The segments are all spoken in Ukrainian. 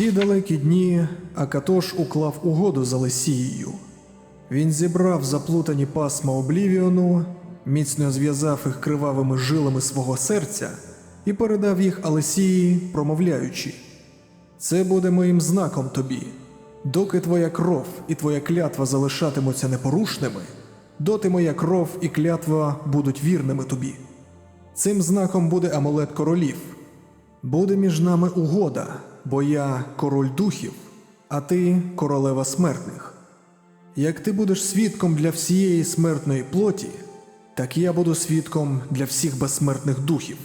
ті далекі дні Акатош уклав угоду з Алесією. Він зібрав заплутані пасма Облівіону, міцно зв'язав їх кривавими жилами свого серця і передав їх Алесії, промовляючи: Це буде моїм знаком тобі. Доки твоя кров і твоя клятва залишатимуться непорушними, доти моя кров і клятва будуть вірними тобі. Цим знаком буде амулет королів. Буде між нами угода, бо я король духів, а ти королева смертних. Як ти будеш свідком для всієї смертної плоті, так я буду свідком для всіх безсмертних духів.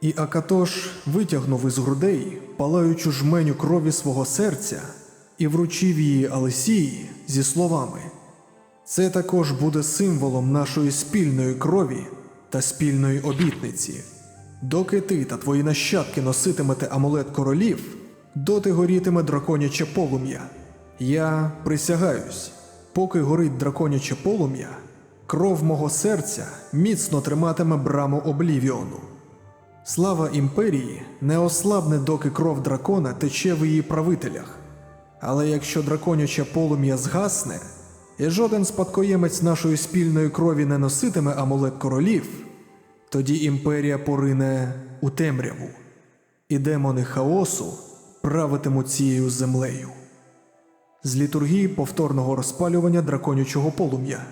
І Акатош витягнув із грудей палаючу жменю крові свого серця і вручив її Алесії зі словами: Це також буде символом нашої спільної крові та спільної обітниці. Доки ти та твої нащадки носитимете амулет королів, доти горітиме драконяче полум'я. Я присягаюсь, поки горить драконяче полум'я, кров мого серця міцно триматиме браму Облівіону. Слава імперії не ослабне, доки кров дракона тече в її правителях. Але якщо драконяче полум'я згасне, і жоден спадкоємець нашої спільної крові не носитиме амулет королів, тоді імперія порине у темряву, і демони хаосу правитимуть цією землею. З літургії повторного розпалювання драконячого полум'я.